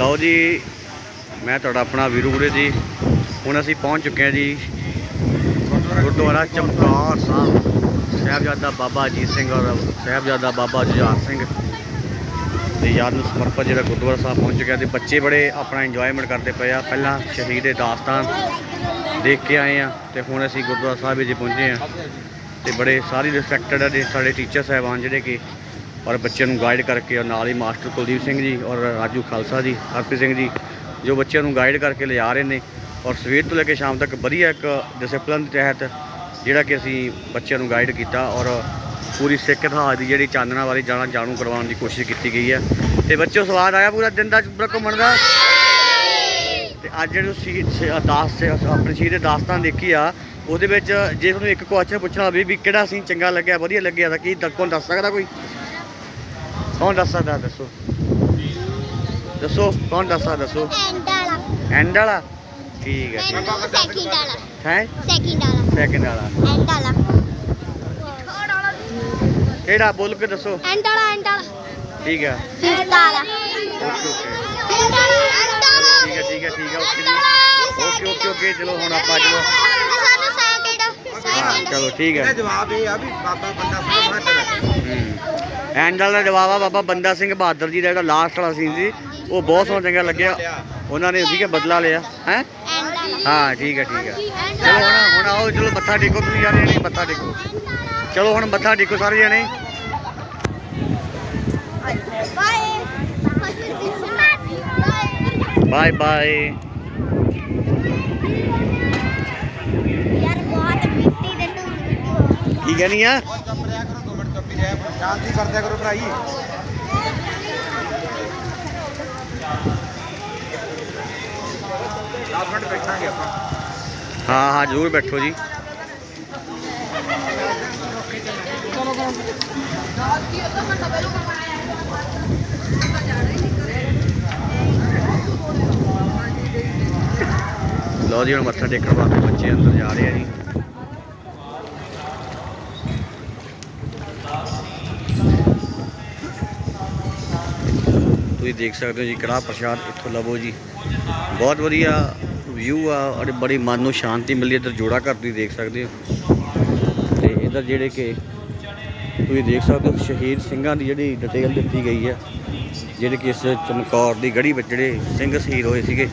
ਲਓ ਜੀ, ਮੈਂ ਤੁਹਾਡਾ ਆਪਣਾ ਵੀਰੂ ਜੀ। ਹੁਣ ਅਸੀਂ ਪਹੁੰਚ ਚੁੱਕੇ ਹਾਂ ਜੀ ਗੁਰਦੁਆਰਾ ਚਮਕੌਰ ਸਾਹਿਬ। ਸਾਹਿਬਜ਼ਾਦਾ ਬਾਬਾ ਅਜੀਤ ਸਿੰਘ ਔਰ ਸਾਹਿਬਜ਼ਾਦਾ ਬਾਬਾ ਜੁਝਾਰ ਸਿੰਘ ਦੀ ਯਾਦ ਨੂੰ ਸਮਰਪਿਤ ਜਿਹੜਾ ਗੁਰਦੁਆਰਾ ਸਾਹਿਬ ਪਹੁੰਚ ਚੁੱਕਿਆ ਤੇ ਬੱਚੇ ਬੜੇ ਆਪਣਾ ਇੰਜੋਇਮੈਂਟ ਕਰਦੇ ਪਏ ਆ। ਪਹਿਲਾਂ ਸ਼ਹੀਦ ਦੇ ਦਾਸਤਾਨ ਦੇਖ ਕੇ ਆਏ ਆ ਤੇ ਹੁਣ ਅਸੀਂ ਗੁਰਦੁਆਰਾ ਸਾਹਿਬ ਵਿੱਚ ਪਹੁੰਚੇ ਆ ਤੇ ਬੜੇ ਸਾਰੀ ਰਿਸਪੈਕਟਡ ਆ ਸਾਡੇ ਟੀਚਰ ਸਾਹਿਬਾਨ ਜਿਹੜੇ ਕਿ ਔਰ ਬੱਚਿਆਂ ਨੂੰ ਗਾਈਡ ਕਰਕੇ ਔਰ ਨਾਲ ਹੀ ਮਾਸਟਰ ਕੁਲਦੀਪ ਸਿੰਘ ਜੀ ਔਰ ਰਾਜੂ ਖਾਲਸਾ ਜੀ, ਹਰਪ੍ਰੀਤ ਸਿੰਘ ਜੀ, ਜੋ ਬੱਚਿਆਂ ਨੂੰ ਗਾਈਡ ਕਰਕੇ ਲਿਜਾ ਰਹੇ ਨੇ ਔਰ ਸਵੇਰ ਤੋਂ ਲੈ ਕੇ ਸ਼ਾਮ ਤੱਕ ਵਧੀਆ ਇੱਕ ਡਿਸਪਲਿਨ ਦੇ ਤਹਿਤ ਜਿਹੜਾ ਕਿ ਅਸੀਂ ਬੱਚਿਆਂ ਨੂੰ ਗਾਈਡ ਕੀਤਾ ਔਰ ਪੂਰੀ ਸਿੱਖ ਇਤਿਹਾਸ ਦੀ ਜਿਹੜੀ ਚਾਨਣਾ ਵਾਲੀ ਜਾਣਾ ਜਾਣੂ ਕਰਵਾਉਣ ਦੀ ਕੋਸ਼ਿਸ਼ ਕੀਤੀ ਗਈ ਹੈ। ਤੇ ਬੱਚਿਓ, ਸਵਾਦ ਆਇਆ ਪੂਰਾ ਦਿਨ ਦਾ ਪੂਰਾ ਘੁੰਮਣ ਦਾ? ਤੇ ਅੱਜ ਜਿਹੜੇ ਤੁਸੀਂ ਸ਼- ਦਾਸ ਆਪਣੇ ਸ਼ਹੀਦ ਦੇ ਦਾਸਤਾਨ ਦੇਖੀ ਆ, ਉਹਦੇ ਵਿੱਚ ਜੇ ਤੁਹਾਨੂੰ ਇੱਕ ਕੁਐਸਚਨ ਪੁੱਛਣਾ ਹੋਵੇ ਵੀ ਕਿਹੜਾ ਸੀਨ ਚੰਗਾ ਲੱਗਿਆ, ਵਧੀਆ ਲੱਗਿਆ ਤਾਂ ਕੀ ਦ- ਦੱਸ ਸਕਦਾ ਕੋਈ? ਕੌਣ ਦੱਸ ਸਕਦਾ ਦੱਸੋ? ਦੱਸੋ ਕੌਣ ਦੱਸ ਸਕਦਾ ਦੱਸੋ? ਐਂਡਾਲਾ। ਐਂਡ ਵਾਲਾ ਠੀਕ ਹੈ ਠੀਕ ਮੈਨੂੰ ਸੈਕਿੰਡ ਵਾਲਾ ਹੈ? ਸੈਕਿੰਡ ਵਾਲਾ ਸੈਕਿੰਡ ਵਾਲਾ ਐਂਡਾਲਾ। ਕਿਹੜਾ? ਬੋਲ ਕੇ ਦੱਸੋ। ਐਂਡਾਲਾ ਐਂਡਾਲਾ। ਠੀਕ ਹੈ। ਫਿਫਥ ਵਾਲਾ ਓਕੇ ਓਕੇ ਐਂਡਾਲਾ ਐਂਡਾਲਾ। ਠੀਕ ਹੈ ਠੀਕ ਹੈ ਠੀਕ ਹੈ। ਓਕੇ। ਜੀ ਓਕੇ ਓਕੇ ਓਕੇ। ਚਲੋ ਹੁਣ ਆਪਾਂ ਚਲੋ। ਸਾਨੂੰ ਸੈਕਿੰਡ ਹਾਂ ਸੈਕਿੰਡ ਚਲੋ ਠੀਕ ਹੈ। ਜਵਾਬ ਇਹ ਆ ਵੀ ਬਾਬਾ ਬੰਦਾ ਸਿੰਘ ਬਹਾਦਰ ਐਂਡ ਵਾਲਾ ਜਵਾਬ ਆ ਬਾਬਾ ਬੰਦਾ ਸਿੰਘ ਬਹਾਦਰ ਜੀ ਦਾ ਜਿਹੜਾ ਲਾਸਟ ਵਾਲਾ ਸੀਨ ਸੀ ਉਹ ਬਹੁਤ ਸੋਹਣਾ ਚੰਗਾ ਲੱਗਿਆ। ਉਹਨਾਂ ਨੇ ਠੀਕ ਹੈ ਬਦਲਾ ਲਿਆ ਹੈ? ਐਂਡਾਲਾ ਹਾਂ ਠੀਕ ਹੈ ਠੀਕ ਹੈ। ਚਲੋ ਹੁਣ ਹੁਣ ਆਓ ਚਲੋ ਮੱਥਾ ਟੇਕੋ ਤੁਸੀਂ ਸਾਰੇ ਜਣੇ ਮੱਥਾ ਟੇਕੋ। ਚਲੋ ਹੁਣ ਮੱਥਾ ਟੇਕੋ ਸਾਰੇ ਜਣੇ। ਬਾਏ ਬਾਏ ਯਾਰ ਬਹੁਤ ਮਿੱਟੀ ਦੇ ਢੂਲ ਕੀ ਕਹਿਣੀ ਆ ਚੁੱਪ ਰਿਹਾ ਕਰੋ ਦੋ ਮਿੰਟ ਚੁੱਪ ਹੀ ਰਿਹਾ ਕਰੋ ਸ਼ਾਂਤੀ ਕਰਦਿਆ ਕਰੋ ਭਰਾਈ। ਦਸ ਮਿੰਟ ਬੈਠਾਂਗੇ ਆਪਾਂ। ਹਾਂ ਹਾਂ, ਜ਼ਰੂਰ ਬੈਠੋ ਜੀ। ਲਓ ਜੀ, ਹੁਣ ਮੱਥਾ ਟੇਕਣ ਵਾਸਤੇ ਬੱਚੇ ਅੰਦਰ ਜਾ ਰਹੇ ਆ ਜੀ। ਤੁਸੀਂ ਦੇਖ ਸਕਦੇ ਹੋ ਜੀ, ਕੜਾਹ ਪ੍ਰਸ਼ਾਦ ਇੱਥੋਂ ਲਵੋ ਜੀ। ਬਹੁਤ ਵਧੀਆ ਵਿਊ ਆ, ਔਰ ਬੜੀ ਮਨ ਨੂੰ ਸ਼ਾਂਤੀ ਮਿਲਦੀ ਇੱਧਰ ਜੋੜਾ ਘਰ ਤੁਸੀਂ ਦੇਖ ਸਕਦੇ ਹੋ। ਤੇ ਇੱਧਰ ਜਿਹੜੇ ਕਿ ਤੁਸੀਂ ਦੇਖ ਸਕਦੇ ਹੋ, ਸ਼ਹੀਦ ਸਿੰਘਾਂ ਦੀ ਜਿਹੜੀ ਡਿਟੇਲ ਦਿੱਤੀ ਗਈ ਹੈ ਜਿਹੜੇ ਕਿ ਇਸ ਚਮਕੌਰ ਦੀ ਗੜੀ ਵਿੱਚ ਜਿਹੜੇ ਸਿੰਘ ਸ਼ਹੀਦ ਹੋਏ ਸੀਗੇ।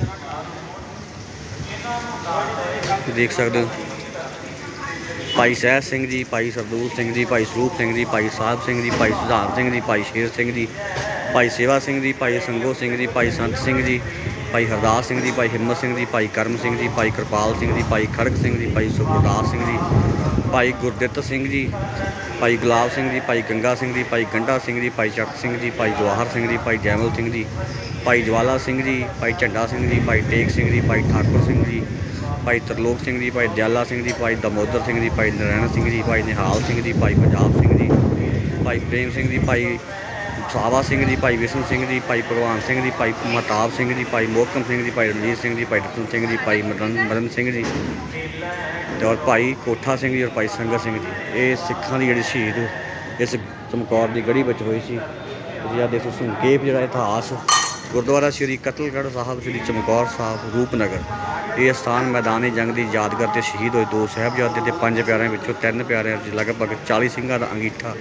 ਤੁਸੀਂ ਦੇਖ ਸਕਦੇ ਹੋ, ਭਾਈ ਸਹਿਜ ਸਿੰਘ ਜੀ, ਭਾਈ ਸਰਦੂਲ ਸਿੰਘ ਜੀ, ਭਾਈ ਸਰੂਪ ਸਿੰਘ ਜੀ, ਭਾਈ ਸਾਹਿਬ ਸਿੰਘ ਜੀ, ਭਾਈ ਸੁਧਾਰ ਸਿੰਘ ਜੀ, ਭਾਈ ਸ਼ੇਰ ਸਿੰਘ ਜੀ ਭਾਈ ਸੇਵਾ ਸਿੰਘ ਜੀ ਭਾਈ ਸੰਗੋ ਸਿੰਘ ਜੀ ਭਾਈ ਸੰਤ ਸਿੰਘ ਜੀ ਭਾਈ ਹਰਦਾਸ ਸਿੰਘ ਜੀ ਭਾਈ ਹਿੰਮਤ ਸਿੰਘ ਜੀ ਭਾਈ ਕਰਮ ਸਿੰਘ ਜੀ ਭਾਈ ਕਿਰਪਾਲ ਸਿੰਘ ਜੀ ਭਾਈ ਖੜਕ ਸਿੰਘ ਜੀ ਭਾਈ ਸੁਖਦਾਸ ਸਿੰਘ ਜੀ ਭਾਈ ਗੁਰਦਿੱਤ ਸਿੰਘ ਜੀ ਭਾਈ ਗੁਲਾਬ ਸਿੰਘ ਜੀ ਭਾਈ ਗੰਗਾ ਸਿੰਘ ਜੀ ਭਾਈ ਗੰਡਾ ਸਿੰਘ ਜੀ ਭਾਈ ਚੱਕ ਸਿੰਘ ਜੀ ਭਾਈ ਜਵਾਹਰ ਸਿੰਘ ਜੀ ਭਾਈ ਜੈਮਲ ਸਿੰਘ ਜੀ ਭਾਈ ਜਵਾਲਾ ਸਿੰਘ ਜੀ ਭਾਈ ਝੰਡਾ ਸਿੰਘ ਜੀ ਭਾਈ ਟੇਕ ਸਿੰਘ ਜੀ ਭਾਈ ਠਾਕੁਰ ਸਿੰਘ ਜੀ ਭਾਈ ਤਰਲੋਕ ਸਿੰਘ ਜੀ ਭਾਈ ਦਿਆਲਾ ਸਿੰਘ ਜੀ ਭਾਈ ਦਮੋਦਰ ਸਿੰਘ ਜੀ ਭਾਈ ਨਰੈਣ ਸਿੰਘ ਜੀ ਭਾਈ ਨਿਹਾਲ ਸਿੰਘ ਜੀ ਭਾਈ ਪੰਜਾਬ ਸਿੰਘ ਜੀ ਭਾਈ ਪ੍ਰੇਮ ਸਿੰਘ ਜੀ ਭਾਈ ਸਾਵਾ ਸਿੰਘ ਜੀ, ਭਾਈ ਵਿਸ਼ਨ ਸਿੰਘ ਜੀ, ਭਾਈ ਭਗਵਾਨ ਸਿੰਘ ਜੀ, ਭਾਈ ਮਹਤਾਬ ਸਿੰਘ ਜੀ, ਭਾਈ ਮੋਹਕਮ ਸਿੰਘ ਜੀ, ਭਾਈ ਰਣਜੀਤ ਸਿੰਘ ਜੀ, ਭਾਈ ਰਤਨ ਸਿੰਘ ਜੀ, ਭਾਈ ਮਦਨ ਮਦਨ ਸਿੰਘ ਜੀ ਤੇ ਔਰ ਭਾਈ ਕੋਠਾ ਸਿੰਘ ਜੀ ਔਰ ਭਾਈ ਸੰਗਤ ਸਿੰਘ ਜੀ। ਇਹ ਸਿੱਖਾਂ ਦੀ ਜਿਹੜੀ ਸ਼ਹੀਦ ਇਸ ਚਮਕੌਰ ਦੀ ਗੜੀ ਵਿੱਚ ਹੋਈ ਸੀ। ਤੁਸੀਂ ਆ ਦੇਖੋ ਸੰਖੇਪ ਜਿਹੜਾ ਇਤਿਹਾਸ, ਗੁਰਦੁਆਰਾ ਸ੍ਰੀ ਕਤਲਗੜ੍ਹ ਸਾਹਿਬ, ਸ੍ਰੀ ਚਮਕੌਰ ਸਾਹਿਬ, ਰੂਪਨਗਰ। ਇਹ ਸਥਾਨ ਮੈਦਾਨੀ ਜੰਗ ਦੀ ਯਾਦਗਾਰ ਤੇ ਸ਼ਹੀਦ ਹੋਏ ਦੋ ਸਾਹਿਬਜ਼ਾਦੇ ਤੇ ਪੰਜ ਪਿਆਰਿਆਂ ਵਿੱਚੋਂ ਤਿੰਨ ਪਿਆਰਿਆਂ ਵਿੱਚ ਲਗਭਗ 40 ਸਿੰਘਾਂ ਦਾ ਅੰਗੀਠਾ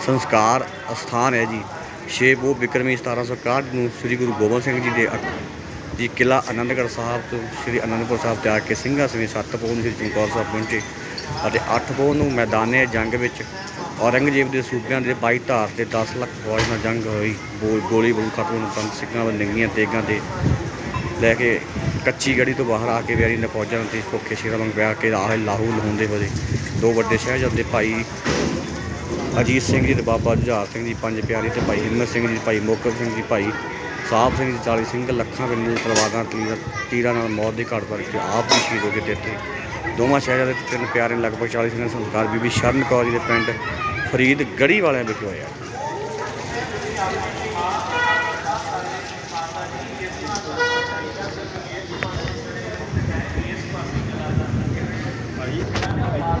ਸੰਸਕਾਰ ਅਸਥਾਨ ਹੈ ਜੀ। ਛੇ ਬੋ ਬਿਕਰਮੀ 1761 ਨੂੰ ਸ੍ਰੀ ਗੁਰੂ ਗੋਬਿੰਦ ਸਿੰਘ ਜੀ ਦੇ ਅ- ਜੀ ਕਿਲਾ ਆਨੰਦਗੜ੍ਹ ਸਾਹਿਬ ਤੋਂ ਸ੍ਰੀ ਅਨੰਦਪੁਰ ਸਾਹਿਬ ਤਿਆਗ ਕੇ ਸਿੰਘਾਂ ਸਮੇਤ ਸੱਤ ਪੋਹ ਨੂੰ ਸ੍ਰੀ ਚਮਕੌਰ ਸਾਹਿਬ ਪਹੁੰਚੇ ਅਤੇ ਅੱਠ ਪੋਹ ਨੂੰ ਮੈਦਾਨੇ ਜੰਗ ਵਿੱਚ ਔਰੰਗਜ਼ੇਬ ਦੇ ਸੂਬਿਆਂ ਦੇ 22 ਧਾਰ ਤੇ 10 ਲੱਖ ਫੌਜ ਨਾਲ ਜੰਗ ਹੋਈ। ਬੋਲ ਗੋਲੀ ਬੋਲ ਖਤਮ ਹੋਣ ਪੰਜ ਸਿੰਘਾਂ ਵੱਲ ਨੰਗੀਆਂ ਤੇਗਾਂ ਤੇ ਲੈ ਕੇ ਕੱਚੀ ਗੜੀ ਤੋਂ ਬਾਹਰ ਆ ਕੇ ਵਿਆਰੀ ਨੇ ਫੌਜਾਂ ਤੇ ਭੁੱਖੇ ਸ਼ੇਰਾਂ ਵਾਂਗ ਵਿਆਹ ਕੇ ਆਹ ਲਾਹੂ ਲਹਾਉਂਦੇ ਹੋਏ ਦੋ ਵੱਡੇ ਸ਼ਹਿਜ਼ਾਦੇ ਭਾਈ ਅਜੀਤ ਸਿੰਘ ਜੀ ਤੇ ਬਾਬਾ ਜੁਝਾਰ ਸਿੰਘ ਜੀ, ਪੰਜ ਪਿਆਰੀ ਤੇ ਭਾਈ ਹਿੰਮਤ ਸਿੰਘ ਜੀ, ਭਾਈ ਮੋਕਰ ਸਿੰਘ ਜੀ, ਭਾਈ ਸਾਹਿਬ ਸਿੰਘ ਜੀ, ਚਾਲੀ ਸਿੰਘ ਲੱਖਾਂ ਪਿੰਡ ਦੇ ਤਲਵਾਰਾਂ, ਤੀਰਾਂ ਨਾਲ ਮੌਤ ਦੇ ਘਾਟ ਪਰ ਆਪ ਵੀ ਸ਼ਹੀਦ ਹੋ ਕੇ ਤੇ ਦੋਵਾਂ ਸ਼ਹਿਰਾਂ ਦੇ ਤਿੰਨ ਪਿਆਰੇ ਲਗਭਗ 40 ਸਿੰਘ ਸੰਸਕਾਰ, ਬੀਬੀ ਸ਼ਰਨ ਕੌਰ ਜੀ ਦੇ ਪਿੰਡ ਫਰੀਦ ਗੜੀ ਵਾਲਿਆਂ ਵਿੱਚ ਹੋਇਆ